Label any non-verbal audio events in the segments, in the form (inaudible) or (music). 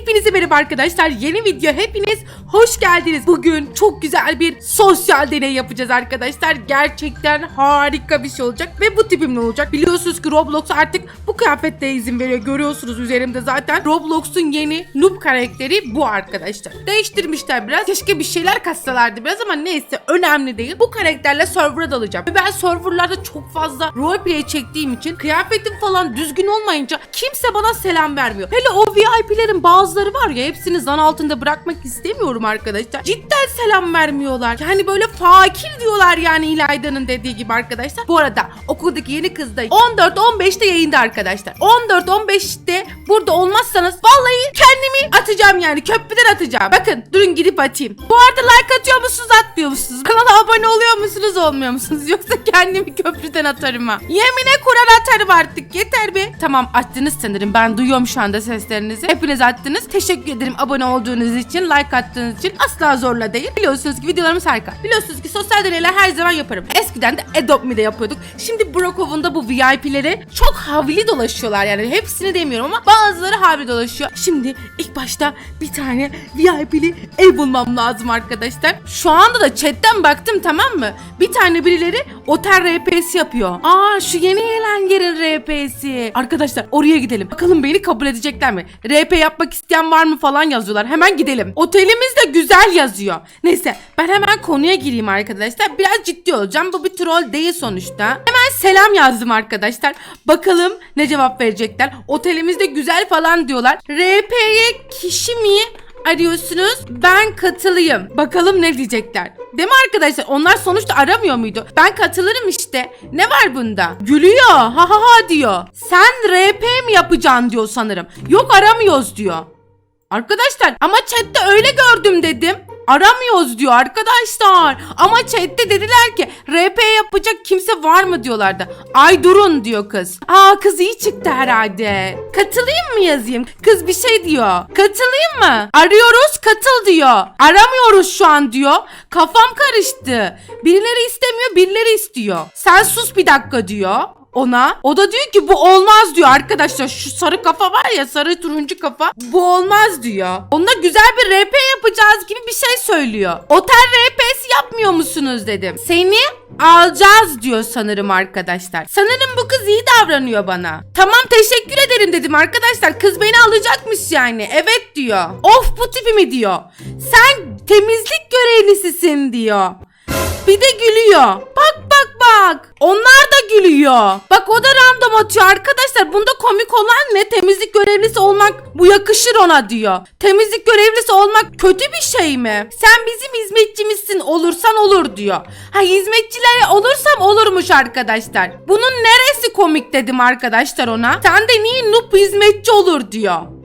Hepinize merhaba arkadaşlar. Yeni video hepiniz hoş geldiniz. Bugün çok güzel bir sosyal deney yapacağız arkadaşlar. Gerçekten harika bir şey olacak ve bu tipimle olacak. Biliyorsunuz ki Roblox artık bu kıyafetle izin veriyor. Görüyorsunuz üzerimde zaten. Roblox'un yeni noob karakteri bu arkadaşlar. Değiştirmişler biraz. Keşke bir şeyler katsalardı biraz ama neyse önemli değil. Bu karakterle server'a dalacağım. Ve ben serverlarda çok fazla roleplay çektiğim için kıyafetim falan düzgün olmayınca kimse bana selam vermiyor. Hele o VIP'lerin bazıları var ya hepsini zan altında bırakmak istemiyorum arkadaşlar. Cidden selam vermiyorlar. Yani böyle fakir diyorlar yani İlayda'nın dediği gibi arkadaşlar. Bu arada okuldaki yeni kızda 14-15'te yayında arkadaşlar. 14-15'te burada olmazsanız vallahi kendimi atacağım yani köprüden atacağım. Bakın durun gidip atayım. Bu arada like atıyor musunuz atmıyor musunuz? Kanala abone oluyor musunuz olmuyor musunuz? (laughs) Yoksa kendimi köprüden atarım ha. Yemine Kur'an atarım artık yeter be. Tamam attınız sanırım ben duyuyorum şu anda seslerinizi. Hepiniz attınız. Teşekkür ederim abone olduğunuz için, like attığınız için. Asla zorla değil. Biliyorsunuz ki videolarımız harika. Biliyorsunuz ki sosyal deneyler her zaman yaparım. Eskiden de Adopt Me'de yapıyorduk. Şimdi Brokov'un da bu VIP'leri çok havli dolaşıyorlar yani. Hepsini demiyorum ama bazıları havli dolaşıyor. Şimdi ilk başta bir tane VIP'li ev bulmam lazım arkadaşlar. Şu anda da chatten baktım tamam mı? Bir tane birileri otel RP'si yapıyor. Aa şu yeni gelen yerin RP'si. Arkadaşlar oraya gidelim. Bakalım beni kabul edecekler mi? RP yapmak isteyen var mı falan yazıyorlar. Hemen gidelim. Otelimiz de güzel yazıyor. Neyse ben hemen konuya gireyim arkadaşlar. Biraz ciddi olacağım. Bu bir troll değil sonuçta. Hemen selam yazdım arkadaşlar. Bakalım ne cevap verecekler. Otelimiz de güzel falan diyorlar. RP'ye kişi mi? Arıyorsunuz. Ben katılayım. Bakalım ne diyecekler. Değil mi arkadaşlar? Onlar sonuçta aramıyor muydu? Ben katılırım işte. Ne var bunda? Gülüyor. Ha ha ha diyor. Sen RP mi yapacaksın diyor sanırım. Yok aramıyoruz diyor. Arkadaşlar ama chatte öyle gördüm dedim. Aramıyoruz diyor arkadaşlar. Ama chatte dediler ki RP yapacak kimse var mı diyorlardı. Ay durun diyor kız. Aa kız iyi çıktı herhalde. Katılayım mı yazayım? Kız bir şey diyor. Katılayım mı? Arıyoruz katıl diyor. Aramıyoruz şu an diyor. Kafam karıştı. Birileri istemiyor birileri istiyor. Sen sus bir dakika diyor ona. O da diyor ki bu olmaz diyor arkadaşlar. Şu sarı kafa var ya sarı turuncu kafa. Bu olmaz diyor. Onunla güzel bir RP yapacağız gibi bir şey söylüyor. Otel RP'si yapmıyor musunuz dedim. Seni alacağız diyor sanırım arkadaşlar. Sanırım bu kız iyi davranıyor bana. Tamam teşekkür ederim dedim arkadaşlar. Kız beni alacakmış yani. Evet diyor. Of bu tipi mi diyor. Sen temizlik görevlisisin diyor. Bir de gülüyor. Bak bak. Onlar da gülüyor. Bak o da random atıyor arkadaşlar. Bunda komik olan ne? Temizlik görevlisi olmak bu yakışır ona diyor. Temizlik görevlisi olmak kötü bir şey mi? Sen bizim hizmetçimizsin olursan olur diyor. Ha hizmetçilere olursam olurmuş arkadaşlar. Bunun neresi komik dedim arkadaşlar ona. Sen de niye noob hizmetçi olur diyor.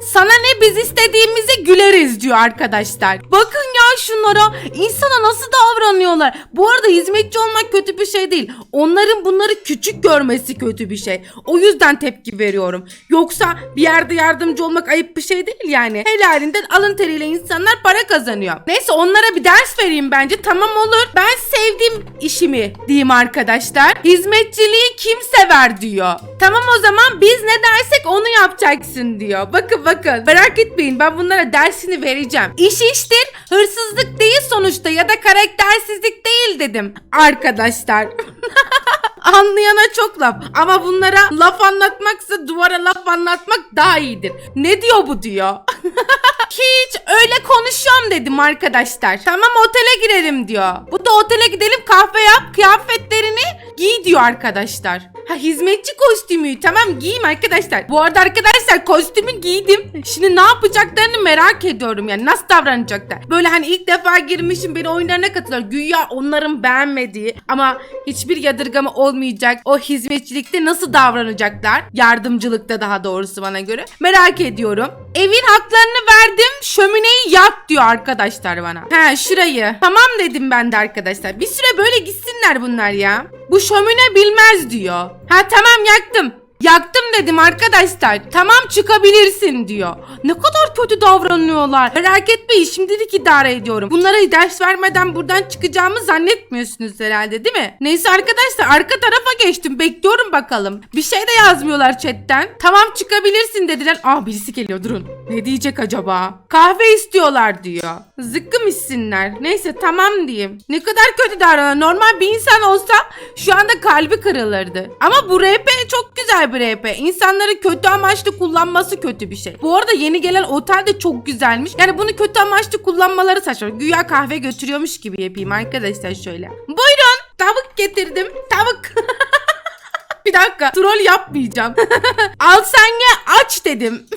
Sana ne biz istediğimize güleriz diyor arkadaşlar. Bakın ya şunlara insana nasıl davranıyorlar. Bu arada hizmetçi olmak kötü bir şey değil. Onların bunları küçük görmesi kötü bir şey. O yüzden tepki veriyorum. Yoksa bir yerde yardımcı olmak ayıp bir şey değil yani. Helalinden alın teriyle insanlar para kazanıyor. Neyse onlara bir ders vereyim bence. Tamam olur. Ben sevdiğim işimi diyeyim arkadaşlar. Hizmetçiliği kim sever diyor. Tamam o zaman biz ne dersek onu yapacaksın diyor. Bakın bakın merak etmeyin ben bunlara dersini vereceğim. İş iştir hırsızlık değil sonuçta ya da karaktersizlik değil dedim arkadaşlar. (laughs) Anlayana çok laf ama bunlara laf anlatmaksa duvara laf anlatmak daha iyidir. Ne diyor bu diyor. (laughs) Hiç öyle konuşuyorum dedim arkadaşlar. Tamam otele girelim diyor. Bu da otele gidelim kahve yap kıyafetlerini giy diyor arkadaşlar. Ha hizmetçi kostümü tamam giyeyim arkadaşlar. Bu arada arkadaşlar kostümü giydim. Şimdi ne yapacaklarını merak ediyorum yani nasıl davranacaklar. Böyle hani ilk defa girmişim beni oyunlarına katılıyor. Güya onların beğenmediği ama hiçbir yadırgama olmayacak. O hizmetçilikte nasıl davranacaklar? Yardımcılıkta daha doğrusu bana göre. Merak ediyorum. Evin haklarını verdim şömineyi yak diyor arkadaşlar bana. He şurayı. Tamam dedim ben de arkadaşlar. Bir süre böyle gitsinler bunlar ya. Bu şömine bilmez diyor. Ha tamam yaktım. Yaktım dedim arkadaşlar. Tamam çıkabilirsin diyor. Ne kadar kötü davranıyorlar. Merak etmeyin şimdilik idare ediyorum. Bunlara ders vermeden buradan çıkacağımı zannetmiyorsunuz herhalde değil mi? Neyse arkadaşlar arka tarafa geçtim. Bekliyorum bakalım. Bir şey de yazmıyorlar chatten. Tamam çıkabilirsin dediler. Aa birisi geliyor durun. Ne diyecek acaba? Kahve istiyorlar diyor. Zıkkım içsinler. Neyse tamam diyeyim. Ne kadar kötü davranıyor. Normal bir insan olsa şu anda kalbi kırılırdı. Ama bu RP çok güzel bir RP. İnsanları kötü amaçlı kullanması kötü bir şey. Bu arada yeni gelen otel de çok güzelmiş. Yani bunu kötü amaçlı kullanmaları saçma. Güya kahve götürüyormuş gibi yapayım arkadaşlar şöyle. Buyurun tavuk getirdim. Tavuk. (laughs) bir dakika troll yapmayacağım. (laughs) Al sen ye aç dedim. (laughs)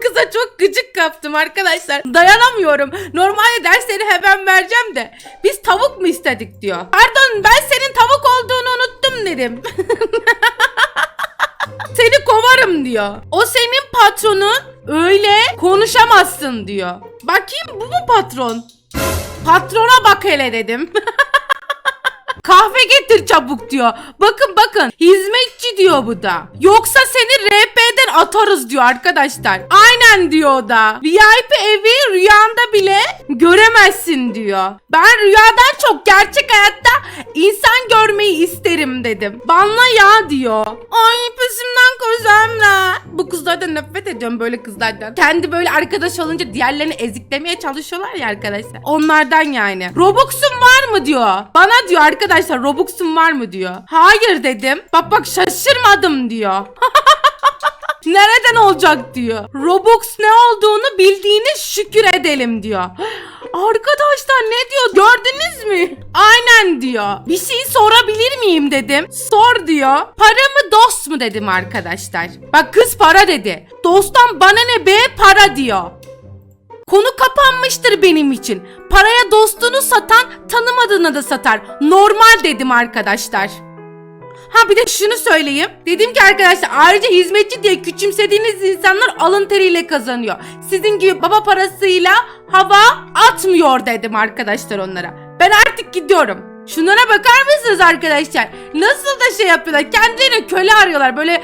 Kıza çok gıcık kaptım arkadaşlar. Dayanamıyorum. Normalde dersleri hemen vereceğim de. Biz tavuk mu istedik diyor. Pardon ben senin tavuk olduğunu unuttum dedim. Diyor. O senin patronun. Öyle konuşamazsın diyor. Bakayım bu mu patron? Patrona bak hele dedim. (laughs) Kahve getir çabuk diyor. Bakın bakın hizmetçi diyor bu da. Yoksa seni RP'den atarız diyor arkadaşlar. Aynen diyor o da. VIP evi rüyanda bile göremezsin diyor. Ben rüyadan çok gerçek hayatta insan görmeyi isterim dedim. Banla ya diyor. Ay peşimden koşamla. Bu kızlardan nefret ediyorum böyle kızlardan. Kendi böyle arkadaş olunca diğerlerini eziklemeye çalışıyorlar ya arkadaşlar. Onlardan yani. Robux'un var mı diyor. Bana diyor arkadaşlar Robux'un var mı diyor. Hayır dedim. Bak bak şaşırmadım diyor. (laughs) Nereden olacak diyor. Robux ne olduğunu bildiğine şükür edelim diyor. (gasps) Arkadaşlar ne diyor gördünüz mü? Aynen diyor. Bir şey sorabilir miyim dedim. Sor diyor. Para mı dost mu dedim arkadaşlar. Bak kız para dedi. Dosttan bana ne be para diyor. Konu kapanmıştır benim için. Paraya dostunu satan tanımadığına da satar. Normal dedim arkadaşlar. Ha bir de şunu söyleyeyim. Dedim ki arkadaşlar ayrıca hizmetçi diye küçümsediğiniz insanlar alın teriyle kazanıyor. Sizin gibi baba parasıyla hava atmıyor dedim arkadaşlar onlara. Ben artık gidiyorum. Şunlara bakar mısınız arkadaşlar? Nasıl da şey yapıyorlar. Kendilerine köle arıyorlar. Böyle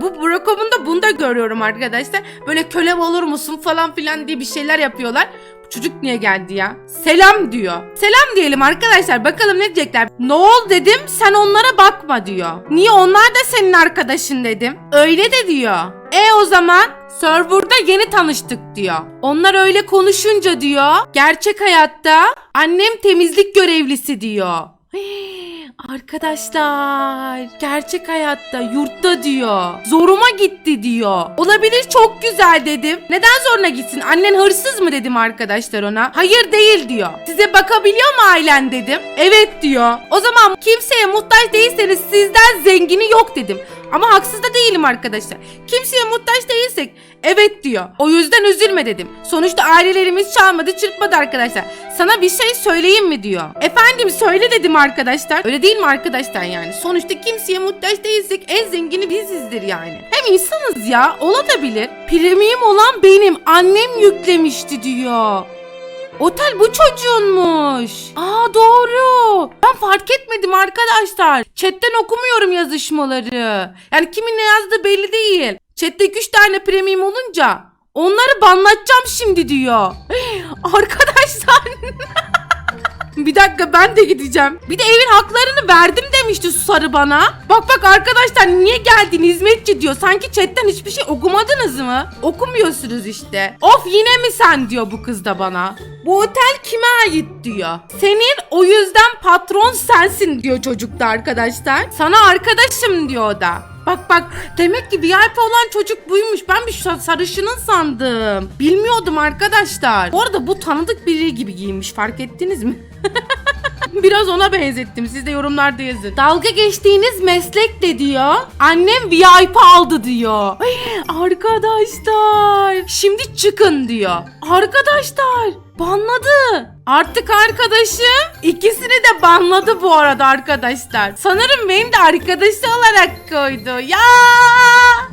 bu Brokom'un bunu da görüyorum arkadaşlar. Böyle kölem olur musun falan filan diye bir şeyler yapıyorlar. Çocuk niye geldi ya? Selam diyor. Selam diyelim arkadaşlar. Bakalım ne diyecekler. Ne ol dedim sen onlara bakma diyor. Niye onlar da senin arkadaşın dedim. Öyle de diyor. E o zaman serverda yeni tanıştık diyor. Onlar öyle konuşunca diyor. Gerçek hayatta annem temizlik görevlisi diyor. (gasps) Hii, Arkadaşlar gerçek hayatta yurtta diyor. Zoruma gitti diyor. Olabilir çok güzel dedim. Neden zoruna gitsin? Annen hırsız mı dedim arkadaşlar ona. Hayır değil diyor. Size bakabiliyor mu ailen dedim. Evet diyor. O zaman kimseye muhtaç değilseniz sizden zengini yok dedim. Ama haksız da değilim arkadaşlar. Kimseye muhtaç değilsek evet diyor. O yüzden üzülme dedim. Sonuçta ailelerimiz çalmadı çırpmadı arkadaşlar. Sana bir şey söyleyeyim mi diyor. Efendim söyle dedim arkadaşlar. Öyle değil mi arkadaşlar yani? Sonuçta kimseye muhtaç değilsek en zengini bizizdir yani. Hem insanız ya olabilir. Premium olan benim annem yüklemişti diyor. Otel bu çocuğunmuş. Aa doğru. Ben fark etmedim arkadaşlar. Chatten okumuyorum yazışmaları. Yani kimin ne yazdığı belli değil. Chatte 3 tane premium olunca onları banlatacağım şimdi diyor. (laughs) Arkadaşlar. (laughs) Bir dakika ben de gideceğim. Bir de evin haklarını verdim demişti Sarı bana. Bak bak arkadaşlar niye geldin hizmetçi diyor. Sanki chatten hiçbir şey okumadınız mı? Okumuyorsunuz işte. Of yine mi sen diyor bu kız da bana. Bu otel kime ait diyor. Senin o yüzden patron sensin diyor çocuk da arkadaşlar. Sana arkadaşım diyor o da. Bak bak demek ki VIP olan çocuk buymuş. Ben bir sa- sarışının sandım. Bilmiyordum arkadaşlar. Bu arada bu tanıdık biri gibi giyinmiş fark ettiniz mi? (laughs) Biraz ona benzettim. Siz de yorumlarda yazın. Dalga geçtiğiniz meslek de diyor. Annem VIP aldı diyor. Ay, Arkadaşlar. Şimdi çıkın diyor. Arkadaşlar. Banladı. Artık arkadaşım ikisini de banladı bu arada arkadaşlar. Sanırım beni de arkadaşı olarak koydu. Ya!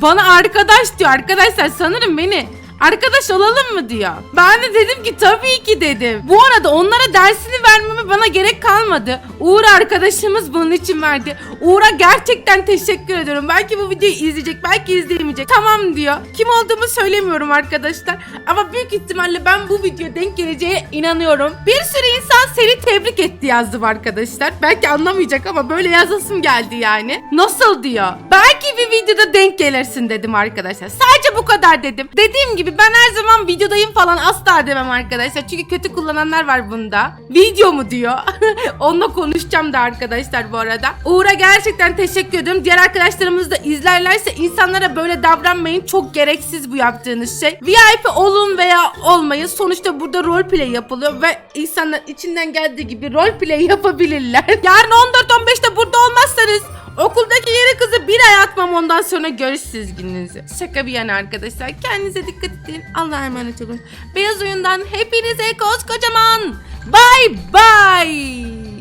Bana arkadaş diyor arkadaşlar. Sanırım beni Arkadaş olalım mı diyor. Ben de dedim ki tabii ki dedim. Bu arada onlara dersini vermeme bana gerek kalmadı. Uğur arkadaşımız bunun için verdi. Uğur'a gerçekten teşekkür ediyorum. Belki bu videoyu izleyecek, belki izleyemeyecek. Tamam diyor. Kim olduğumu söylemiyorum arkadaşlar. Ama büyük ihtimalle ben bu videoya denk geleceğe inanıyorum. Bir sürü insan seni tebrik etti yazdım arkadaşlar. Belki anlamayacak ama böyle yazasım geldi yani. Nasıl diyor. Belki bir videoda denk gelirsin dedim arkadaşlar. Sadece bu kadar dedim. Dediğim gibi ben her zaman videodayım falan asla demem arkadaşlar. Çünkü kötü kullananlar var bunda. Video mu diyor. (laughs) Onunla konuşacağım da arkadaşlar bu arada. Uğur'a gerçekten teşekkür ediyorum. Diğer arkadaşlarımız da izlerlerse insanlara böyle davranmayın. Çok gereksiz bu yaptığınız şey. VIP olun veya olmayın. Sonuçta burada roleplay yapılıyor ve insanlar içinden geldiği gibi roleplay yapabilirler. (laughs) Yarın 14-15'te burada olmazsanız Okuldaki yeni kızı bir ay atmam ondan sonra görüşürüz gününüzü. Şaka bir yana arkadaşlar. Kendinize dikkat edin. Allah'a emanet olun. Beyaz oyundan hepinize koskocaman. Bye bye.